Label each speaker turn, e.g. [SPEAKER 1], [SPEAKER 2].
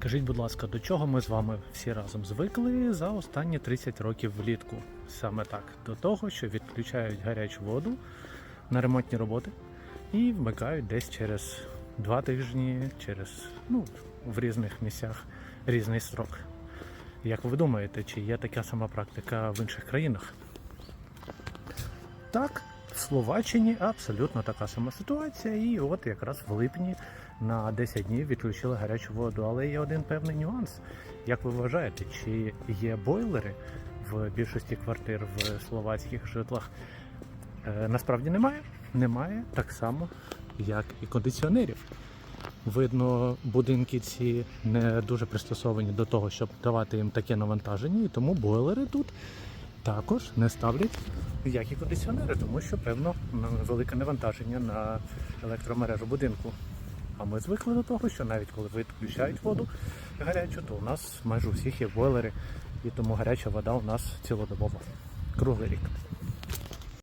[SPEAKER 1] Скажіть, будь ласка, до чого ми з вами всі разом звикли за останні 30 років влітку? Саме так, до того, що відключають гарячу воду на ремонтні роботи і вмикають десь через два тижні, через ну, в різних місцях різний строк. Як ви думаєте, чи є така сама практика в інших країнах? Так, Словаччині абсолютно така сама ситуація, і от якраз в липні на 10 днів відключили гарячу воду. Але є один певний нюанс. Як ви вважаєте, чи є бойлери в більшості квартир в словацьких житлах? Е, насправді немає. Немає так само, як і кондиціонерів. Видно, будинки ці не дуже пристосовані до того, щоб давати їм таке навантаження, і тому бойлери тут також не ставлять як і кондиціонери, тому що певно велике навантаження на електромережу будинку. А ми звикли до того, що навіть коли відключають воду гарячу, то у нас майже у всіх є бойлери, і тому гаряча вода у нас цілодобово, круглий рік.